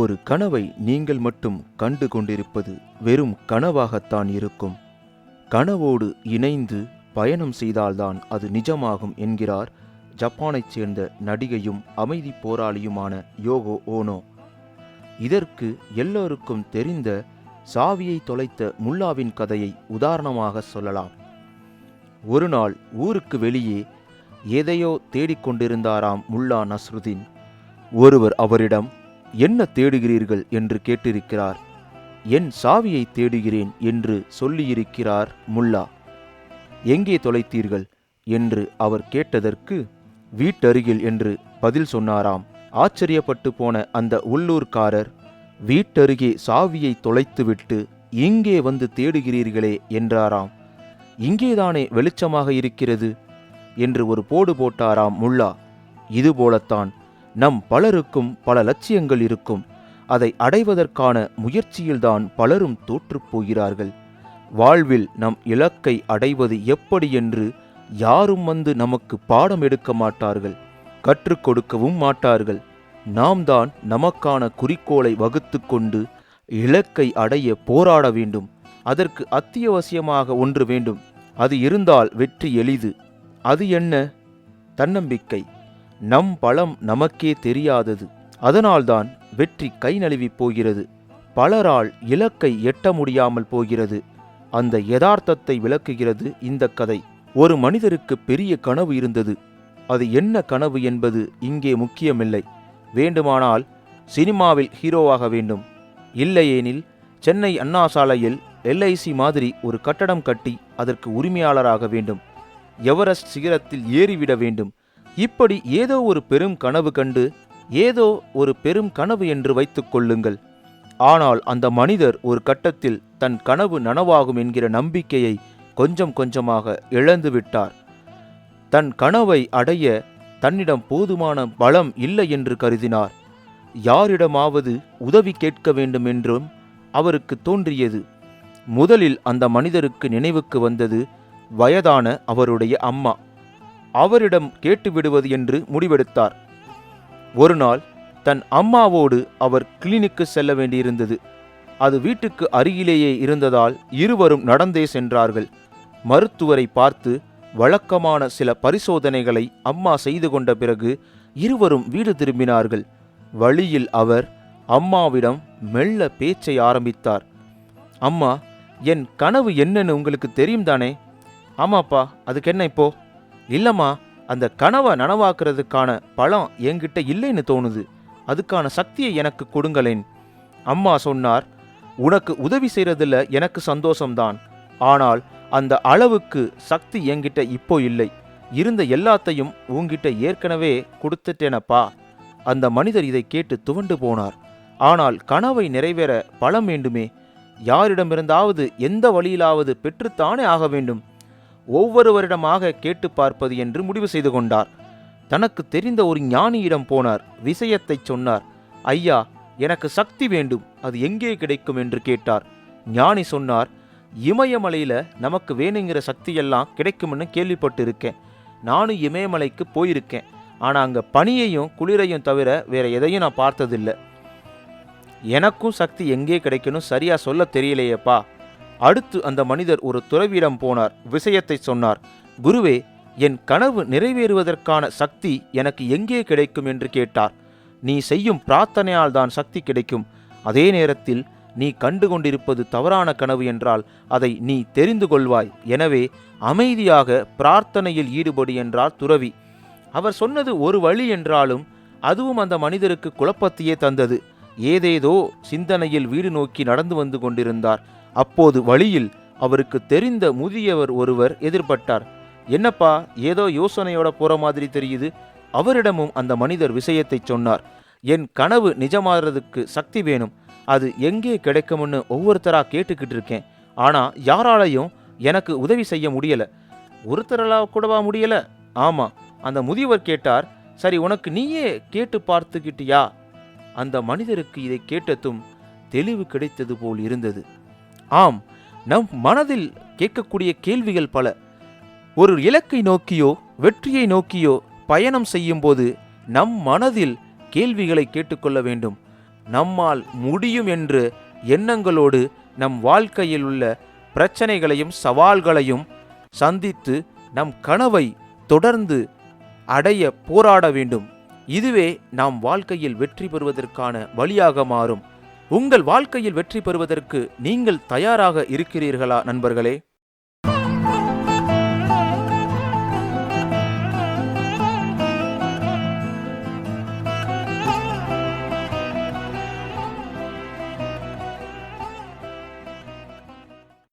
ஒரு கனவை நீங்கள் மட்டும் கண்டு கொண்டிருப்பது வெறும் கனவாகத்தான் இருக்கும். கனவோடு இணைந்து பயணம் செய்தால்தான் அது நிஜமாகும் என்கிறார் ஜப்பானைச் சேர்ந்த நடிகையும் அமைதி போராளியுமான யோகோ ஓனோ. இதற்கு எல்லோருக்கும் தெரிந்த சாவியை தொலைத்த முல்லாவின் கதையை உதாரணமாக சொல்லலாம். ஒரு நாள் ஊருக்கு வெளியே எதையோ தேடிக்கொண்டிருந்தாராம் முல்லா நஸ்ருதீன். ஒருவர் அவரிடம் என்ன தேடுகிறீர்கள் என்று கேட்டிருக்கிறார். என் சாவியை தேடுகிறேன் என்று சொல்லியிருக்கிறார் முல்லா. எங்கே தொலைத்தீர்கள்? என்று அவர் கேட்டதற்கு வீட்டருகில் என்று பதில் சொன்னாராம். ஆச்சரியப்பட்டு போன அந்த உள்ளூர்காரர் வீட்டருகே சாவியை தொலைத்துவிட்டு இங்கே வந்து தேடுகிறீர்களே என்றாராம். இங்கேதானே வெளிச்சமாக இருக்கிறது? என்று ஒரு போடு போட்டாராம் முல்லா. இதுபோலத்தான் நம் பலருக்கும் பல லட்சியங்கள் இருக்கும். அதை அடைவதற்கான முயற்சியில்தான் பலரும் தோற்றுப்போகிறார்கள் வாழ்வில் நம் இலக்கை அடைவது எப்படி என்று யாரும் வந்து நமக்கு பாடம் எடுக்க மாட்டார்கள் கற்றுக் கொடுக்கவும் மாட்டார்கள். நாம் தான் நமக்கான குறிக்கோளை வகுத்து கொண்டு இலக்கை அடைய போராட வேண்டும். அதற்கு அத்தியாவசியமாக ஒன்று வேண்டும். அது இருந்தால் வெற்றி எளிது. அது என்ன? தன்னம்பிக்கை. நம் பலம் நமக்கே தெரியாதது. அதனால்தான் வெற்றி கை நழுவிப் போகிறது. பலரால் இலக்கை எட்ட முடியாமல் போகிறது. அந்த யதார்த்தத்தை விளக்குகிறது இந்த கதை. ஒரு மனிதருக்கு பெரிய கனவு இருந்தது. அது என்ன கனவு என்பது இங்கே முக்கியமில்லை. வேண்டுமானால் சினிமாவில் ஹீரோவாக வேண்டும். இல்லையேனில் சென்னை அண்ணா சாலையில் எல்ஐசி மாதிரி ஒரு கட்டடம் கட்டி அதற்கு உரிமையாளராக வேண்டும். எவரெஸ்ட் சிகரத்தில் ஏறிவிட வேண்டும். இப்படி ஏதோ ஒரு பெரும் கனவு கண்டு ஏதோ ஒரு பெரும் கனவு என்று வைத்துக் கொள்ளுங்கள். ஆனால் அந்த மனிதர் ஒரு கட்டத்தில் தன் கனவு நனவாகும் என்கிற நம்பிக்கையை கொஞ்சம் கொஞ்சமாக இழந்து விட்டார். தன் கனவை அடைய தன்னிடம் போதுமான பலம் இல்லை என்று கருதினார். யாரிடமாவது உதவி கேட்க வேண்டும் என்றும் அவருக்கு தோன்றியது. முதலில் அந்த மனிதருக்கு நினைவுக்கு வந்தது வயதான அவருடைய அம்மா. அவரிடம் கேட்டுவிடுவது என்று முடிவெடுத்தார். ஒரு நாள் தன் அம்மாவோடு அவர் கிளினிக்கு செல்ல வேண்டியிருந்தது. அது வீட்டுக்கு அருகிலேயே இருந்ததால் இருவரும் நடந்தே சென்றார்கள். மருத்துவரை பார்த்து வழக்கமான சில பரிசோதனைகளை அம்மா செய்து கொண்ட பிறகு இருவரும் வீடு திரும்பினார்கள். வழியில் அவர் அம்மாவிடம் மெல்ல பேச்சை ஆரம்பித்தார். அம்மா என் கனவு என்னன்னு உங்களுக்கு தெரியும் தானே ஆமாப்பா அதுக்கு என்ன இப்போ? இல்லம்மா அந்த கனவை நனவாக்குறதுக்கான பலம் என்கிட்ட இல்லைன்னு தோணுது. அதுக்கான சக்தியை எனக்கு கொடுங்களேன். அம்மா சொன்னார் உனக்கு உதவி செய்கிறதுல எனக்கு சந்தோஷம்தான். ஆனால் அந்த அளவுக்கு சக்தி என்கிட்ட இப்போ இல்லை. இருந்த எல்லாத்தையும் உன்கிட்ட ஏற்கனவே கொடுத்துட்டேனப்பா. அந்த மனிதர் இதை கேட்டு துவண்டு போனார். ஆனால் கனவை நிறைவேற பலம் வேண்டுமே. யாரிடமிருந்தாவது எந்த வழியிலாவது பெற்றுத்தானே ஆக வேண்டும். ஒவ்வொருவரிடமாக கேட்டு பார்ப்பது என்று முடிவு செய்து கொண்டார். தனக்கு தெரிந்த ஒரு ஞானியிடம் போனார். விஷயத்தைச் சொன்னார். ஐயா எனக்கு சக்தி வேண்டும். அது எங்கே கிடைக்கும்? என்று கேட்டார். ஞானி சொன்னார். இமயமலையில நமக்கு வேணுங்கிற சக்தியெல்லாம் கிடைக்கும்னு கேள்விப்பட்டிருக்கேன். நானும் இமயமலைக்கு போயிருக்கேன். ஆனால் அங்கே பனியையும் குளிரையும் தவிர வேற எதையும் நான் பார்த்ததில்ல. எனக்கும் சக்தி எங்கே கிடைக்கணும் சரியாக சொல்ல தெரியலையேப்பா. அடுத்து அந்த மனிதர் ஒரு துறவியிடம் போனார். விஷயத்தை சொன்னார் குருவே என் கனவு நிறைவேறுவதற்கான சக்தி எனக்கு எங்கே கிடைக்கும்? என்று கேட்டார். நீ செய்யும் பிரார்த்தனையால் தான் சக்தி கிடைக்கும். அதே நேரத்தில் நீ கண்டு கொண்டிருப்பது தவறான கனவு என்றால் அதை நீ தெரிந்து கொள்வாய். எனவே அமைதியாக பிரார்த்தனையில் ஈடுபடு என்றார் துறவி. அவர் சொன்னது ஒரு வழி என்றாலும் அதுவும் அந்த மனிதருக்கு குழப்பத்தையே தந்தது. ஏதேதோ சிந்தனையில் வீடு நோக்கி நடந்து வந்து கொண்டிருந்தார். அப்போது வழியில் அவருக்கு தெரிந்த முதியவர் ஒருவர் எதிர்பட்டார். என்னப்பா ஏதோ யோசனையோட போற மாதிரி தெரியுது. அவரிடமும் அந்த மனிதர் விஷயத்தை சொன்னார். என் கனவு நிஜமாறதுக்கு சக்தி வேணும். அது எங்கே கிடைக்கும்னு ஒவ்வொருத்தரா கேட்டுக்கிட்டு இருக்கேன். ஆனா யாராலையும் எனக்கு உதவி செய்ய முடியல. ஒருத்தரலா கூடவா முடியல? ஆமா. அந்த முதியவர் கேட்டார். சரி உனக்கு நீயே கேட்டு பார்த்துக்கிட்டியா? அந்த மனிதருக்கு இதை கேட்டதும் தெளிவு கிடைத்தது போல் இருந்தது. ஆம் நம் மனதில் கேட்கக்கூடிய கேள்விகள் பல. ஒரு இலக்கை நோக்கியோ வெற்றியை நோக்கியோ பயணம் செய்யும்போது நம் மனதில் கேள்விகளை கேட்டுக்கொள்ள வேண்டும். நம்மால் முடியும் என்று எண்ணங்களோடு நம் வாழ்க்கையில் உள்ள பிரச்சனைகளையும் சவால்களையும் சந்தித்து நம் கனவை தொடர்ந்து அடைய போராட வேண்டும். இதுவே நாம் வாழ்க்கையில் வெற்றி பெறுவதற்கான வழியாக மாறும். உங்கள் வாழ்க்கையில் வெற்றி பெறுவதற்கு நீங்கள் தயாராக இருக்கிறீர்களா நண்பர்களே?